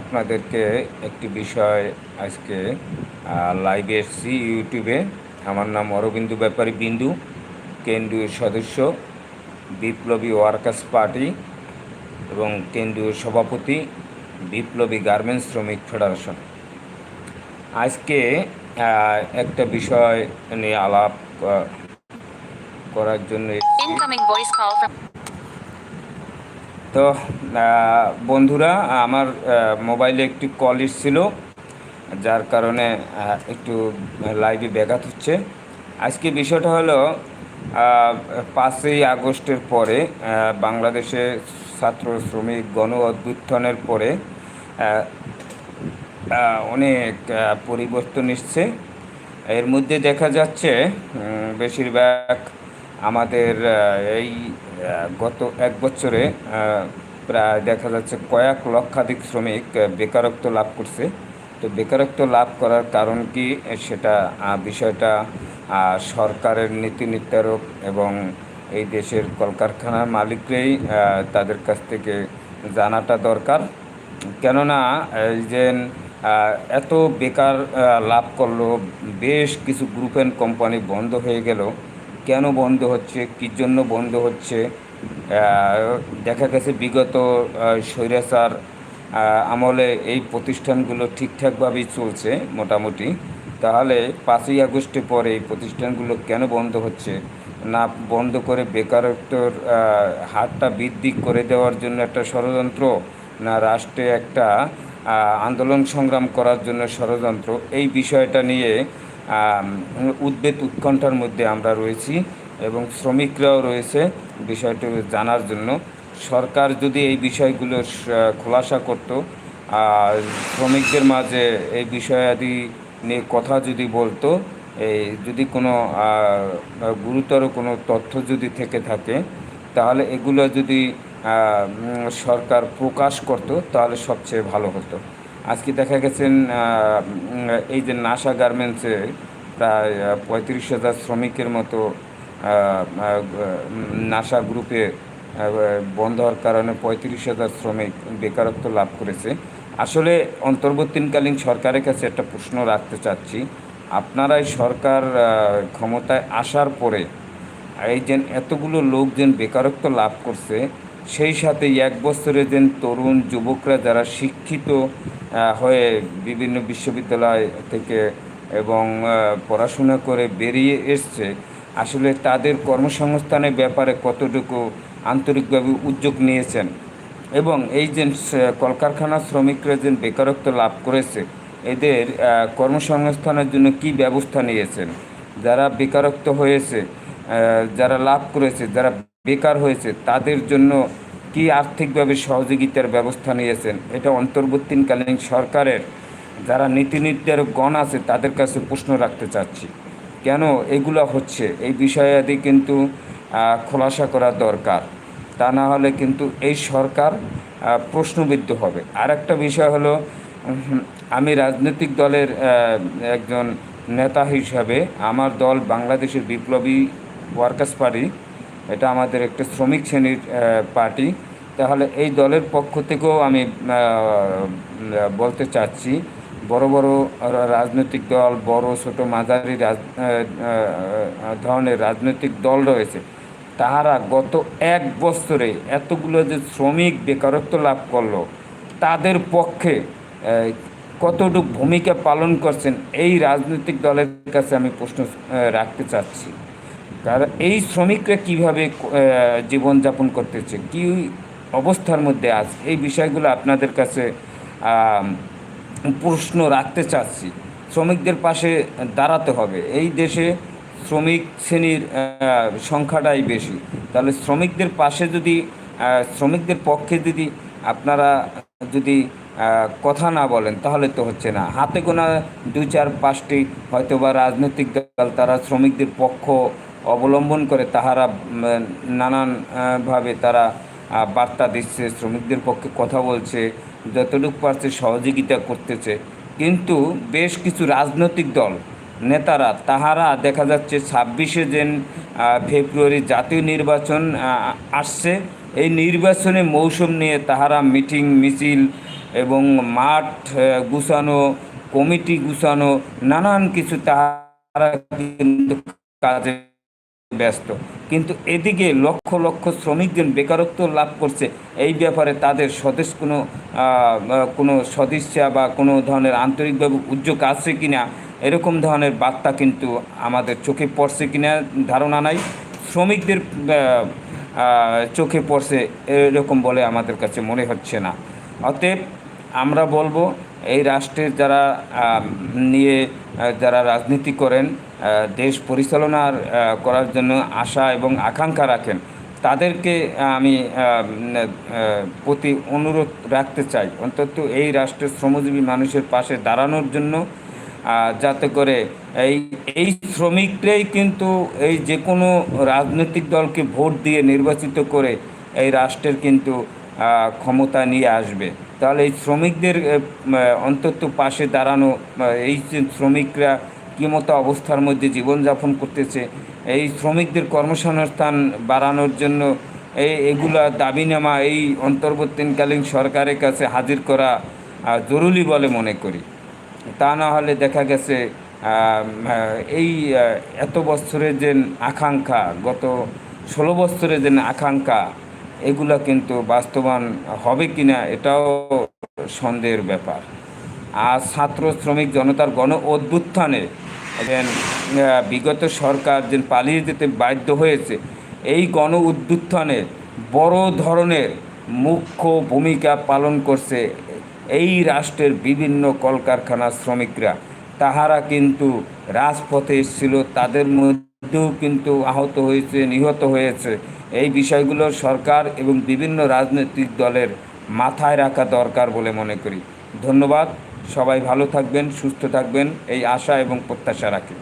আপনাদেরকে একটি বিষয় আজকে লাইভে এসেছি ইউটিউবে আমার নাম অরবিন্দু ব্যাপারী বিন্দু, কেন্দ্রীয় সদস্য, বিপ্লবী ওয়ার্কার্স পার্টি এবং কেন্দ্রীয় সভাপতি, বিপ্লবী গার্মেন্টস শ্রমিক ফেডারেশন। আজকে একটা বিষয় নিয়ে আলাপ করার জন্য তো বন্ধুরা, আমার মোবাইলে একটি কল এসেছিল, যার কারণে একটু লাইভে ব্যাঘাত হচ্ছে। আজকে বিষয়টা হলো পাঁচই আগস্টের পরে বাংলাদেশে ছাত্র শ্রমিক গণ অভ্যুত্থানের পরে অনেক পরিবর্তন এসছে। এর মধ্যে দেখা যাচ্ছে বেশিরভাগ আমাদের এই গত এক বছরে প্রায় দেখা যাচ্ছে কয়েক লক্ষাধিক শ্রমিক বেকারত্ব লাভ করছে। তো বেকারত্ব লাভ করার কারণ কি? সেটা বিষয়টা সরকারের নীতি নির্ধারক এবং এই দেশের কলকারখানার মালিকরাই তাদের কাছ থেকে জানাটা দরকার। কেননা, এই যে এত বেকার লাভ করল, বেশ কিছু গ্রুপ অ্যান্ড কোম্পানি বন্ধ হয়ে গেল। কেন বন্ধ হচ্ছে, কী জন্য বন্ধ হচ্ছে দেখা গেছে বিগত স্বৈরাচার আমলে এই প্রতিষ্ঠানগুলো ঠিকঠাকভাবেই চলছে মোটামুটি। তাহলে পাঁচই আগস্টের পরে এই প্রতিষ্ঠানগুলো কেন বন্ধ হচ্ছে? না বন্ধ করে বেকারত্বর হারটা বৃদ্ধি করে দেওয়ার জন্য একটা ষড়যন্ত্র, না রাষ্ট্রে একটা আন্দোলন সংগ্রাম করার জন্য ষড়যন্ত্র, এই বিষয়টা নিয়ে উদ্বেগ উৎকণ্ঠার মধ্যে আমরা রয়েছি এবং শ্রমিকরাও রয়েছে। বিষয়টি জানার জন্য সরকার যদি এই বিষয়গুলো খোলাসা করত, আর শ্রমিকদের মাঝে এই বিষয়াদি নিয়ে কথা যদি বলতো, এই যদি কোনো গুরুতর কোনো তথ্য যদি থেকে থাকে, তাহলে এগুলো যদি সরকার প্রকাশ করত, তাহলে সবচেয়ে ভালো হতো। আজকে দেখা গেছেন এই যে নাসা গার্মেন্টসে প্রায় পঁয়ত্রিশ হাজার শ্রমিকের মতো নাসা গ্রুপে বন্ধ হওয়ার কারণে পঁয়ত্রিশ হাজার শ্রমিক বেকারত্ব লাভ করেছে। আসলে অন্তর্বর্তীকালীন সরকারের কাছে একটা প্রশ্ন রাখতে চাচ্ছি। আপনারাই সরকার ক্ষমতায় আসার পরে এই যে এতগুলো লোক যেন বেকারত্ব লাভ করছে, সেই সাথে এক বছরে যেন তরুণ যুবকরা যারা শিক্ষিত হয়ে বিভিন্ন বিশ্ববিদ্যালয় থেকে এবং পড়াশোনা করে বেরিয়ে এসছে। আসলে তাদের কর্মসংস্থানের ব্যাপারে কতটুকু আন্তরিকভাবে উদ্যোগ নিয়েছেন এবং এই যে কলকারখানা শ্রমিকরা যে বেকারত্ব লাভ করেছে, এদের কর্মসংস্থানের জন্য কি ব্যবস্থা নিয়েছেন? যারা বেকারত্ব হয়েছে যারা লাভ করেছে, যারা বেকার হয়েছে, তাদের জন্য কি আর্থিকভাবে সহযোগিতার ব্যবস্থা নিয়েছেন? এটা অন্তর্বর্তীকালীন সরকারের যারা নীতি নির্ধারকগণ আছে, তাদের কাছে প্রশ্ন রাখতে চাচ্ছি। কেন এগুলো হচ্ছে? এই বিষয়াদি কিন্তু খোলাসা করা দরকার। তা না হলে কিন্তু এই সরকার প্রশ্নবিদ্ধ হবে। আর একটা বিষয় হলো আমি রাজনৈতিক দলের একজন নেতা হিসাবে আমার দল বাংলাদেশের বিপ্লবী ওয়ার্কার্স পার্টি এটা আমাদের একটা শ্রমিক শ্রেণির পার্টি। তাহলে এই দলের পক্ষ থেকেও আমি বলতে চাচ্ছি, বড় বড় রাজনৈতিক দল, বড় ছোট মাঝারি ধরনের রাজনৈতিক দল রয়েছে। তাহারা গত এক বছরে এতগুলো যে শ্রমিক বেকারত্ব লাভ করল, তাদের পক্ষে কতটুকু ভূমিকা পালন করছেন, এই রাজনৈতিক দলের কাছে আমি প্রশ্ন রাখতে চাচ্ছি। কারণ এই শ্রমিকরা কীভাবে জীবনযাপন করতেছে? কী অবস্থার মধ্যে আছে এই বিষয়গুলো আপনাদের কাছে প্রশ্ন রাখতে চাচ্ছি। শ্রমিকদের পাশে দাঁড়াতে হবে। এই দেশে শ্রমিক শ্রেণির সংখ্যাটাই বেশি। তাহলে শ্রমিকদের পাশে যদি শ্রমিকদের পক্ষে যদি আপনারা যদি কথা না বলেন, তাহলে তো হচ্ছে না। হাতে গোনা দুই চার পাঁচটি হয়তো বা রাজনৈতিক দল, তারা শ্রমিকদের পক্ষ অবলম্বন করে তাহারা নানানভাবে তারা বার্তা দিচ্ছে, শ্রমিকদের পক্ষে কথা বলছে, যতটুকু পারছে সহযোগিতা করতেছে। কিন্তু বেশ কিছু রাজনৈতিক দল, নেতারা তাহারা দেখা যাচ্ছে ছাব্বিশে জেন ফেব্রুয়ারি জাতীয় নির্বাচন আসছে। এই নির্বাচনে মৌসুম নিয়ে তাহারা মিটিং, মিছিল এবং মাঠ গুছানো, কমিটি গুছানো, নানান কিছু তাহারা কাজে ব্যস্ত। কিন্তু এদিকে লক্ষ লক্ষ শ্রমিকদের বেকারত্ব লাভ করছে। এই ব্যাপারে তাদের স্বদেশ কোনো কোনো সদিচ্ছা বা কোনো ধরনের আন্তরিকভাবে উদ্যোগ আছে কিনা, এরকম ধরনের বার্তা কিন্তু আমাদের চোখে পড়ছে কি না ধারণা নাই। শ্রমিকদের চোখে পড়ছে এরকম বলে আমাদের কাছে মনে হচ্ছে না। অতএব আমরা বলব এই রাষ্ট্রের যারা নিয়ে যারা রাজনীতি করেন দেশ পরিচালনার করার জন্য আশা এবং আকাঙ্ক্ষা রাখেন, তাদেরকে আমি প্রতি অনুরোধ রাখতে চাই। অন্তত এই রাষ্ট্রের শ্রমজীবী মানুষের পাশে দাঁড়ানোর জন্য যাতে করে এই এই শ্রমিকরাই কিন্তু এই যে কোনো রাজনৈতিক দলকে ভোট দিয়ে নির্বাচিত করে এই রাষ্ট্রের কিন্তু ক্ষমতা নিয়ে আসবে। তাহলে এই শ্রমিকদের অন্তত পাশে দাঁড়ানো এই যে শ্রমিকরা কী মতো অবস্থার মধ্যে জীবনযাপন করতেছে, এই শ্রমিকদের কর্মসংস্থান বাড়ানোর জন্য এই এগুলা দাবিনামা এই অন্তর্বর্তীকালীন সরকারের কাছে হাজির করা জরুরি বলে মনে করি। তা না হলে দেখা গেছে এই এত বছরের যে আকাঙ্ক্ষা, গত ষোলো বছরের যে আকাঙ্ক্ষা এগুলা কিন্তু বাস্তবায়ন হবে কিনা এটাও সন্দেহের ব্যাপার। আর ছাত্র শ্রমিক জনতার গণ অভ্যুত্থানে বিগত সরকার যে পালিয়ে যেতে বাধ্য হয়েছে, এই গণ উদ্যুত্থানে বড় ধরনের মুখ্য ভূমিকা পালন করছে এই রাষ্ট্রের বিভিন্ন কলকারখানার শ্রমিকরা। তাহারা কিন্তু রাজপথে এসেছিল তাদের মধ্যেও কিন্তু আহত হয়েছে, নিহত হয়েছে। এই বিষয়গুলো সরকার এবং বিভিন্ন রাজনৈতিক দলের মাথায় রাখা দরকার বলে মনে করি। ধন্যবাদ। সবাই ভালো থাকবেন, সুস্থ থাকবেন। এই আশা এবং প্রত্যাশা রাখি।